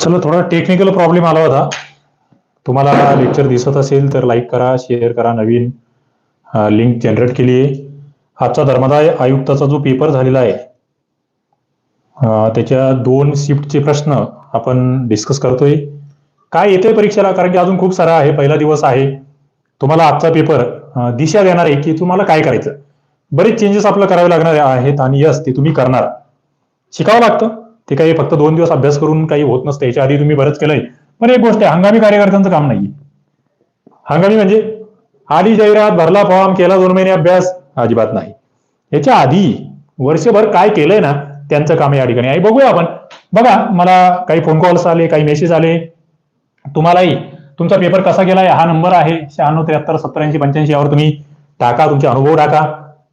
चला थोडा technical problem आला होता. तुम्हाला लेक्चर दिसत असेल तर लाईक करा शेअर करा नवीन लिंक जनरेट केली आहे. आजचा धर्मदाय आयुक्ताचा जो पेपर झालेला आहे त्याच्या दोन शिफ्टचे प्रश्न आपण डिस्कस करतोय. काय येते परीक्षेला? कारण की अजून खूप सारा आहे पहिला दिवस आहे. तुम्हाला आजचा पेपर दिशा देणार आहे की तुम्हाला काय करायचं? बरेच चेंजेस आपल्याला करावे लागणार आहेत आणि यस ते तुम्ही करणार. शिकावं लागतं. ते काही फक्त दोन दिवस अभ्यास करून काही होत नसतं. याच्या आधी तुम्ही बरंच केलंय. पण एक गोष्ट आहे हंगामी कार्यकर्त्यांचं काम नाही हंगामी म्हणजे आली जाहिरात भरला फॉर्म केला दोन महिने अभ्यास अजिबात नाही. याच्या आधी वर्षभर काय केलंय ना त्यांचं काम या ठिकाणी. आहे बघूया आपण. बघा मला काही फोन कॉल्स आले काही मेसेज आले. तुम्हालाही तुमचा पेपर कसा गेलाय? हा नंबर आहे शहाण्णव त्र्याहत्तर सत्त्याऐंशी पंच्याऐंशी यावर तुम्ही टाका तुमचे अनुभव टाका.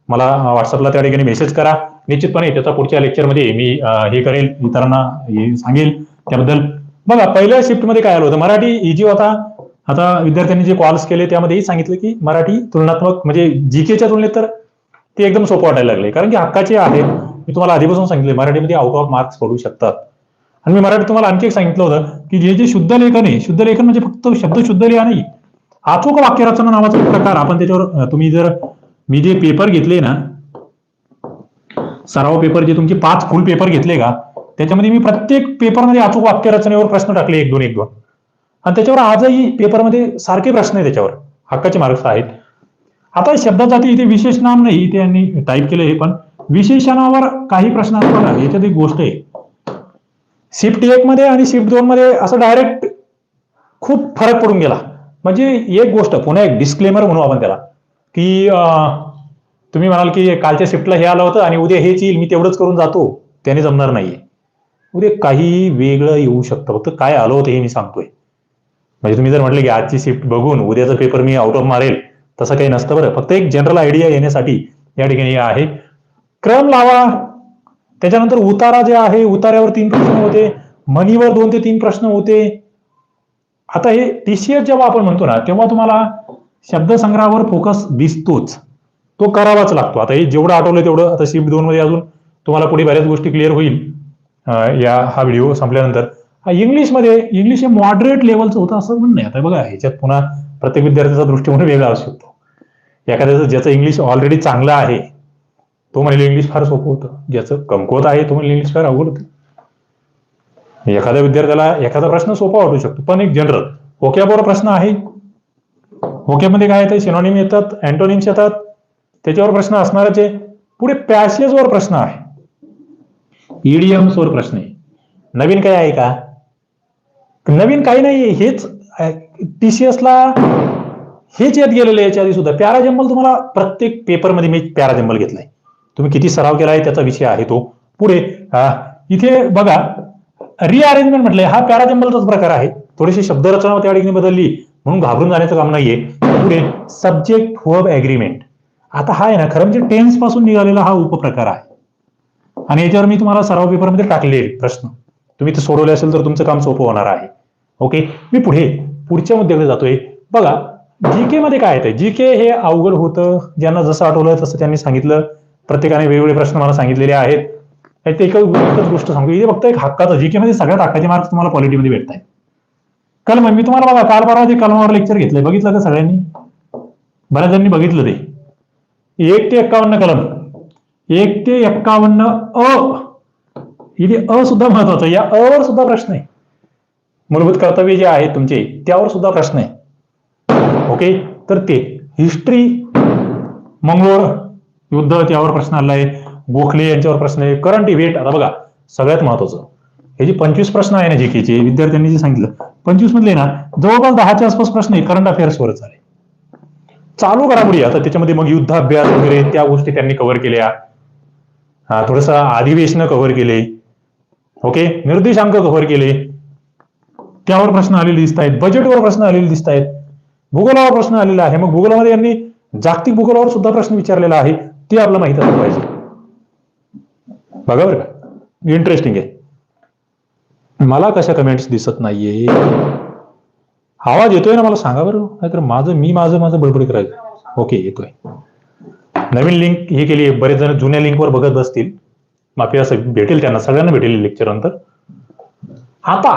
मला व्हॉट्सअपला त्या ठिकाणी मेसेज करा. निश्चितपणे त्याचा पुढच्या लेक्चरमध्ये मी हे करेल इतरांना हे सांगेल. त्याबद्दल बघा पहिल्या शिफ्टमध्ये काय आलं होतं? मराठी इजी होता. आता विद्यार्थ्यांनी जे कॉल्स केले त्यामध्येही सांगितलं की मराठी तुलनात्मक म्हणजे जीकेच्या तुलनेत तर ते एकदम सोपं वाटायला लागले. कारण की हक्काचे आहेत. मी तुम्हाला आधीपासून सांगितले मराठीमध्ये आउट मार्क्स पडू शकतात. आणि मी मराठी तुम्हाला आणखी एक सांगितलं होतं की जे जे शुद्ध लेखन आहे शुद्ध लेखन म्हणजे फक्त शब्द शुद्ध लिहा नाही. अचूक वाक्यरचना नावाचा प्रकार आपण त्याच्यावर तुम्ही जर मी जे पेपर घेतले ना सराव पेपर जे तुमचे पाच फुल पेपर घेतले का त्याच्यामध्ये मी प्रत्येक पेपरमध्ये अचूक वाक्य रचनेवर प्रश्न टाकले एक दोन एक दोन. आणि त्याच्यावर आजही पेपरमध्ये सारखे प्रश्न आहे त्याच्यावर हक्काचे मार्क्स आहेत. आता शब्दासाठी इथे विशेष नाम नाही इथे यांनी टाईप केलं हे पण. विशेषणावर काही प्रश्न बघा याच्यात एक गोष्ट आहे. शिफ्ट एक मध्ये आणि शिफ्ट दोन मध्ये असं डायरेक्ट खूप फरक पडून गेला. म्हणजे एक गोष्ट पुन्हा एक डिस्क्लेमर म्हणू आपण त्याला की तुम्ही म्हणाल की कालच्या शिफ्टला हे आलं होतं आणि उद्या हेच येईल मी तेवढंच करून जातो. त्याने जमणार नाहीये. उद्या काही वेगळं येऊ शकतं. फक्त काय आलं होतं हे मी सांगतोय. म्हणजे तुम्ही जर म्हटलं की आजची शिफ्ट बघून उद्याचा पेपर मी आउट ऑफ मारेल तसं काही नसतं बरं. फक्त एक जनरल आयडिया येण्यासाठी या ठिकाणी हे आहे. क्रम लावा. त्याच्यानंतर उतारा जे आहे उतार्यावर तीन प्रश्न होते. मनीवर दोन ते तीन प्रश्न होते. आता हे टीसीएस जेव्हा आपण म्हणतो ना तेव्हा तुम्हाला शब्दसंग्रहावर फोकस दिसतोच. तो करावाच लागतो. आता हे जेवढं आठवलं तेवढं आता शिफ्ट दोन मध्ये अजून तुम्हाला पुढे बऱ्याच गोष्टी क्लिअर होईल या हा व्हिडिओ संपल्यानंतर. हा इंग्लिशमध्ये इंग्लिश हे मॉडरेट लेवलचं होतं असं म्हणणं आता बघा ह्याच्यात पुन्हा प्रत्येक विद्यार्थ्याचा दृष्टिकोन वेगळा असू शकतो. एखाद्याचं ज्याचं इंग्लिश ऑलरेडी चांगलं आहे तो म्हणेल इंग्लिश फार सोपं होतं. ज्याचं कमकुवत आहे तो म्हणेल इंग्लिश फार अवघड होतं. एखाद्या विद्यार्थ्याला एखादा प्रश्न सोपा वाटू शकतो पण एक जनरल ओक्याबरोबर प्रश्न आहे. ओक्यामध्ये काय येतं? सिनॉनिम येतात अँटोनिम्स येतात. त्याच्यावर प्रश्न असणारच आहे पुढे पॅसेजवर प्रश्न आहे. ईडीएम्सवर वर प्रश्न आहे. नवीन काय आहे का? नवीन काही नाही हेच टीसीएसला हेच येत गेलेलं आहे याच्या आधी सुद्धा. पॅरा तुम्हाला प्रत्येक पेपरमध्ये मी पॅरा घेतलाय. तुम्ही किती सराव केला आहे त्याचा विषय आहे तो. पुढे हा, इथे बघा रिअरेंजमेंट म्हटलंय. हा पॅरा प्रकार आहे. थोडीशी शब्दरचना त्या ठिकाणी बदलली म्हणून घाबरून जाण्याचं काम नाहीये. पुढे सब्जेक्ट वर्ब ऍग्रीमेंट आता हा आहे ना खरं म्हणजे टेन्सपासून निघालेला हा उपप्रकार आहे. आणि याच्यावर मी तुम्हाला सराव पेपरमध्ये टाकले प्रश्न. तुम्ही ते सोडवले असेल तर तुमचं काम सोपं होणार आहे. ओके मी पुढे पुढच्या मुद्द्याकडे जातोय. बघा जीके मध्ये काय येतं जीके हे अवघड होतं. ज्यांना जसं आठवलं तसं त्यांनी सांगितलं. प्रत्येकाने वेगवेगळे प्रश्न मला सांगितलेले आहेत. ते एकच गोष्ट सांगतो. इथे फक्त एक हक्काचं. जीके मध्ये सगळ्यात हक्काचे मार्क तुम्हाला क्वालिटीमध्ये भेटत आहेत कलम मी तुम्हाला बघा काल परवा जे कलमावर लेक्चर घेतलंय बघितलं का सगळ्यांनी? बऱ्याच जणांनी बघितलं ते. एक ते एक्कावन्न कलम. एक ते एक्कावन्न अ. इथे अ सुद्धा महत्वाचं या अ वर सुद्धा प्रश्न आहे. मूलभूत कर्तव्य जे आहेत तुमचे त्यावर सुद्धा प्रश्न आहे. ओके? तर ते हिस्ट्री मंगलोर युद्ध त्यावर प्रश्न आलाय गोखले यांच्यावर प्रश्न आहे. करंट इव्हेंट आता बघा सगळ्यात महत्वाचं. हे जे पंचवीस प्रश्न आहे ना जे केचे विद्यार्थ्यांनी जे सांगितलं पंचवीस मधले ना जवळपास दहाच्या आसपास प्रश्न आहे. करंट अफेअर्सवरच आले. चालू घडामोडी आता त्याच्यामध्ये मग युद्धाभ्यास वगैरे त्या गोष्टी त्यांनी कव्हर केल्या. हा थोडस अधिवेशन कव्हर केले. ओके निर्देशांक कव्हर केले. त्यावर प्रश्न आलेले दिसत आहेत. बजेटवर प्रश्न आलेले दिसत आहेत. भूगोलावर प्रश्न आलेला आहे. मग भूगोलामध्ये यांनी जागतिक भूगोलावर सुद्धा प्रश्न विचारलेला आहे. ते आपल्याला माहीत असलं पाहिजे. बघा बरं का. इंटरेस्टिंग आहे. मला कशा कमेंट्स दिसत नाहीये? आवाज येतोय ना मला सांगा बरं. नाहीतर माझं मी माझं माझं बडबड करायचं. ओके येतोय. नवीन लिंक हे केली बरेच जण जुन्या लिंकवर बघत बसतील. माफी असं भेटेल त्यांना. सगळ्यांना भेटेल लेक्चर नंतर. आता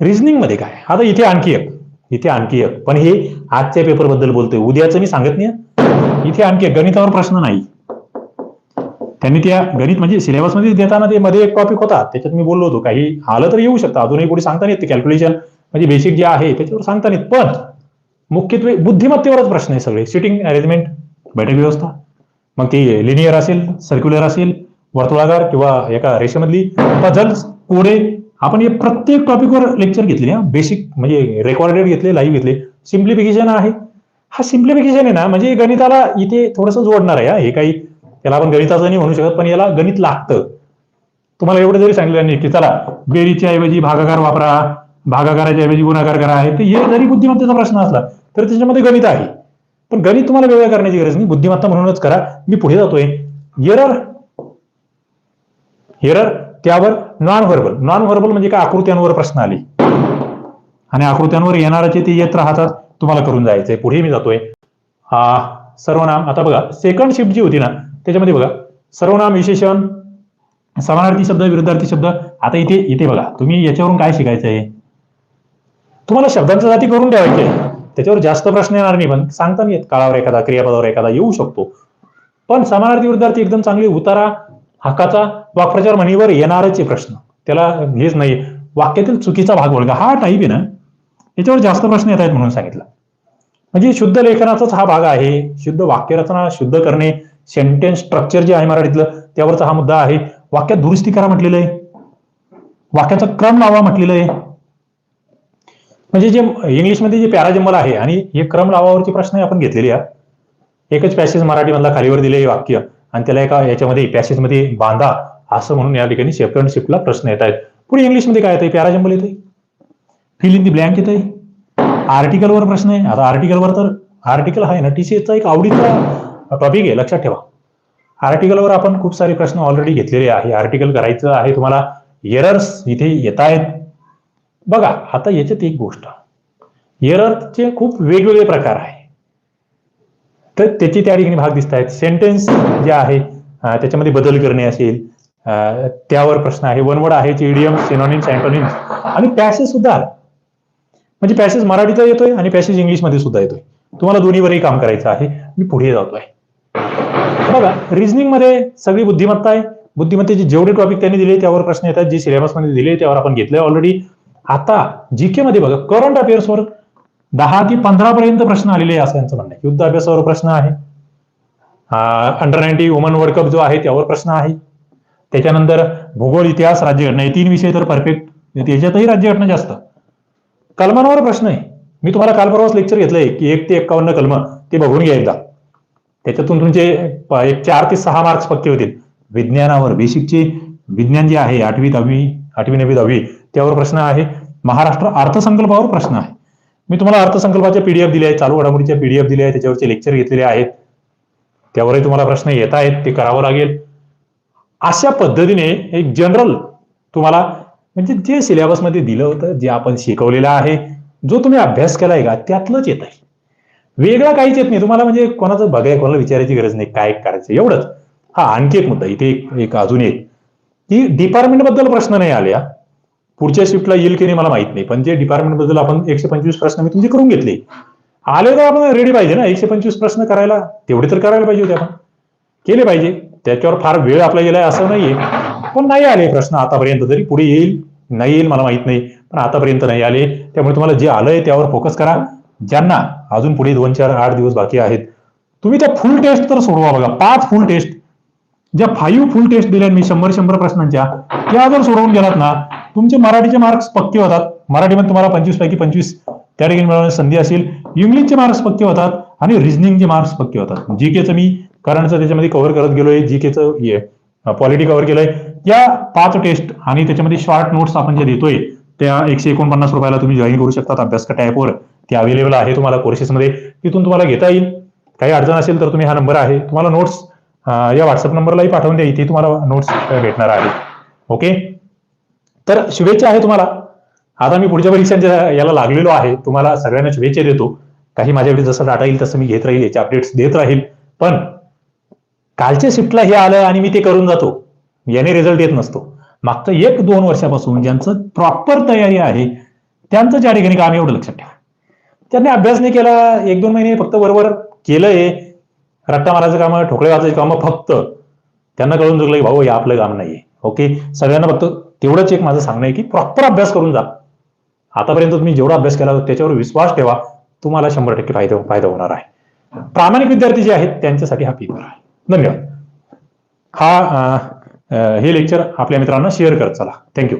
रिझनिंगमध्ये काय? आता इथे आणखी एक. इथे आणखी एक. पण हे आजच्या पेपरबद्दल बोलतोय. उद्याचं मी सांगत नाही. इथे आणखी एक. गणितावर प्रश्न नाही. त्यांनी त्या गणित म्हणजे सिलेबसमध्ये देताना ते मध्ये एक टॉपिक होता. त्याच्यात मी बोललो होतो. काही आलं तर येऊ शकतं. अजूनही कुठे सांगता नाही ते कॅल्क्युलेशन म्हणजे बेसिक जे आहे त्याच्यावर सांगता नाहीत. पण मुख्यत्वे बुद्धिमत्तेवरच प्रश्न आहे सगळे. सिटिंग अरेंजमेंट बैठक व्यवस्था. मग ती लिनियर असेल सर्क्युलर असेल वर्तुळाकार किंवा एका रेषेमधली पझल्स कोडे. आपण हे प्रत्येक टॉपिकवर लेक्चर म्हणजे घेतले ना बेसिक म्हणजे रेकॉर्डेड घेतले लाईव्ह घेतले. सिम्प्लिफिकेशन आहे. हा सिम्प्लिफिकेशन आहे ना म्हणजे गणिताला इथे थोडंसं जोडणार आहे हे. काही त्याला आपण गणिताचं नाही म्हणू शकत पण याला गणित लागतं. तुम्हाला एवढं जरी सांगितलं नाही की चला बेरीच्या ऐवजी भागाकार वापरा भागाकाराच्या ऐवजी गुणाकार करा आहे तर हे जरी बुद्धिमत्तेचा प्रश्न असला तर त्याच्यामध्ये गणित आहे. पण गणित तुम्हाला वेगळ्या करण्याची गरज नाही. बुद्धिमत्ता म्हणूनच करा. मी पुढे जातोय. एरर एरर त्यावर नॉन व्हर्बल नॉन व्हर्बल म्हणजे काय? आकृत्यांवर प्रश्न आले. आणि आकृत्यांवर येणाराचे ते येत राहतात तुम्हाला करून जायचंय. पुढे मी जातोय. सर्वनाम. आता बघा सेकंड शिफ्ट जी होती ना त्याच्यामध्ये बघा सर्वनाम विशेषण समानार्थी शब्द विरुद्धार्थी शब्द. आता इथे इथे बघा तुम्ही याच्यावरून काय शिकायचं आहे तुम्हाला शब्दांचा जाती करून ठेवायचे. त्याच्यावर जास्त प्रश्न येणार नाही पण सांगता नाही येत काळावर एखादा क्रियापदावर एखादा येऊ शकतो. पण समानार्थी विद्यार्थी एकदम चांगली उतारा हक्काचा वाक्प्रचार म्हणीवर येणारच प्रश्न. त्याला हेच नाही वाक्यातील चुकीचा भाग ओळखा हा टाईप आहे ना याच्यावर जास्त प्रश्न येत आहेत म्हणून सांगितलं. म्हणजे शुद्ध लेखनाचाच हा भाग आहे. शुद्ध वाक्यरचना शुद्ध करणे सेंटेन्स स्ट्रक्चर जे आहे मराठीतलं त्यावरचा हा मुद्दा आहे. वाक्यात दुरुस्ती करा म्हटलेलं आहे. वाक्याचा क्रम लावा म्हटलेलं आहे. म्हणजे जे इंग्लिशमध्ये जे पॅराजंबल आहे आणि हे क्रम लावावरचे प्रश्न आपण घेतलेले आहे एकच पॅसेज मराठीमधला खालीवर दिलेले वाक्य आणि त्याला एका याच्यामध्ये पॅसेजमध्ये बांधा असं म्हणून या ठिकाणी सेकंड शिफ्टला प्रश्न येत आहेत. पुढे इंग्लिशमध्ये काय येतं पॅराजंबल येते फिल इन दी ब्लँक येते आर्टिकलवर प्रश्न आहे. आता आर्टिकलवर तर आर्टिकल आहे ना टीसीएसचा एक आवडीचा टॉपिक आहे. लक्षात ठेवा. आर्टिकलवर आपण खूप सारे प्रश्न ऑलरेडी घेतलेले आहे. आर्टिकल करायचं आहे. तुम्हाला एरर्स इथे येत आहेत बघा आता याच्यात एक गोष्ट. एररचे खूप वेगवेगळे प्रकार आहे. तर त्याची त्या ठिकाणी भाग दिसत आहेत. सेंटेन्स जे आहे त्याच्यामध्ये बदल करणे असेल त्यावर प्रश्न आहे. वनवड आहे इडियम सिनोनिम्स अँटोनिम्स आणि पॅसेज सुद्धा. म्हणजे पॅसेज मराठीचा येतोय आणि पॅसेज इंग्लिशमध्ये सुद्धा येतोय. तुम्हाला दोन्हीवरही काम करायचं आहे. मी पुढे जातोय. बघा रिझनिंगमध्ये सगळी बुद्धिमत्ता आहे. बुद्धिमत्तेचे जेवढे टॉपिक त्यांनी दिले त्यावर प्रश्न येतात. जे सिलेबसमध्ये दिले त्यावर आपण घेतले ऑलरेडी आता जीके मध्ये बघा करंट अफेअर्सवर दहा ते पंधरा पर्यंत प्रश्न आलेले आहे असं यांचं म्हणणं आहे. युद्ध अभ्यासावर प्रश्न आहे. Under ninety woman world cup जो आहे त्यावर प्रश्न आहे. त्याच्यानंतर भूगोल इतिहास राज्यघटना हे तीन विषय तर परफेक्ट त्याच्यातही राज्यघटना जास्त. कलमांवर प्रश्न आहे. मी तुम्हाला काल परवाच लेक्चर घेतलंय की एक ते एक्कावन्न कलम ते बघून घ्या एकदा. त्याच्यातून तुमचे एक चार ते सहा मार्क्स पक्के होतील. विज्ञानावर बेसिकचे विज्ञान जे आहे आठवी दहावी आठवी नवी दहावी त्यावर प्रश्न आहे. महाराष्ट्र अर्थसंकल्पावर प्रश्न आहे. मी तुम्हाला अर्थसंकल्पाचे पीडीएफ दिले आहेत चालू घडामोडीच्या पीडीएफ दिले आहेत त्याच्यावरचे लेक्चर घेतलेले आहेत. त्यावरही तुम्हाला प्रश्न येत आहेत ते करावं लागेल. अशा पद्धतीने एक जनरल तुम्हाला म्हणजे जे सिलेबसमध्ये दिलं होतं जे आपण शिकवलेलं आहे जो तुम्ही अभ्यास केलाय का त्यातलंच येत आहे वेगळा काहीच येत नाही. तुम्हाला म्हणजे कोणाचं बघाय कोणाला विचारायची गरज नाही काय करायचं एवढंच. हा आणखी एक मुद्दा इथे एक अजून एक. की डिपार्टमेंटबद्दल प्रश्न नाही आले पुढच्या शिफ्टला येईल की नाही मला माहीत नाही. पण जे डिपार्टमेंटबद्दल आपण एकशे पंचवीस प्रश्न मी तुमचे करून घेतले. आले तर आपण रेडी पाहिजे ना. एकशे पंचवीस प्रश्न करायला. तेवढे तर करायला पाहिजे होते आपण. केले पाहिजे. त्याच्यावर फार वेळ आपला गेलाय असं नाहीये. पण नाही आले प्रश्न आतापर्यंत तरी पुढे येईल. नाही येईल मला माहीत नाही. पण आतापर्यंत नाही आले. त्यामुळे तुम्हाला जे आलंय त्यावर फोकस करा. ज्यांना अजून पुढे दोन चार आठ दिवस बाकी आहेत तुम्ही त्या फुल टेस्ट तर सोडवा बघा. पाच फुल टेस्ट ज्या फाईव्ह फुल टेस्ट दिल्या मी शंभर शंभर प्रश्नांच्या त्या जर सोडवून गेलात ना तुमचे मराठीचे मार्क्स पक्के होतात. मराठीमध्ये तुम्हाला पंचवीस पैकी पंचवीस त्या ठिकाणी मिळवण्याची संधी असेल. इंग्लिशचे मार्क्स पक्के होतात आणि रिझनिंगचे मार्क्स पक्के होतात. जी केचं मी करंटचं त्याच्यामध्ये कव्हर करत गेलोय. जी केचं पॉलिटी कव्हर केलंय. या पाच टेस्ट आणि त्याच्यामध्ये शॉर्ट नोट्स आपण जे देतोय त्या एकशे एकोणपन्नास रुपयाला तुम्ही जॉईन करू शकता अभ्यास का ते अवेलेबल आहे तुम्हाला कोर्सेसमध्ये तिथून तुम्हाला घेता येईल. काही अडचण असेल तर तुम्ही हा नंबर आहे. तुम्हाला नोट्स या व्हॉट्सअप नंबरलाही पाठवून द्या. इथे तुम्हाला नोट्स भेटणार आहे ओके तर शुभेच्छा आहे तुम्हाला. आता मी पुढच्या परीक्षांच्या याला लागलेलो आहे. तुम्हाला सगळ्यांना शुभेच्छा देतो. काही माझ्याकडे जसं डाटा येईल तसं मी घेत राहील याचे अपडेट्स देत राहील. पण कालच्या शिफ्टला हे आलं आणि मी ते करून जातो. याने रिझल्ट येत नसतो. मागचं एक दोन वर्षापासून ज्यांचं प्रॉपर तयारी आहे त्यांचं ज्या ठिकाणी काम एवढं लक्षात ठेवा. त्यांनी अभ्यास नाही केला. एक दोन महिने फक्त बरोबर केलंय. रट्टा मारायचं काम ठोकळे वाचायची कामं फक्त त्यांना कळून चुकलं की भाऊ हे आपलं काम नाहीये. ओके सगळ्यांना फक्त तेवढंच एक माझं सांगणं आहे की प्रॉपर अभ्यास करून जा. आतापर्यंत तुम्ही जेवढा अभ्यास केला त्याच्यावर विश्वास ठेवा. तुम्हाला शंभर टक्के फायदा फायदा होणार आहे. प्रामाणिक विद्यार्थी जे आहेत त्यांच्यासाठी हा पेपर आहे. धन्यवाद. हा हे लेक्चर आपल्या मित्रांना शेअर करत चला. थँक्यू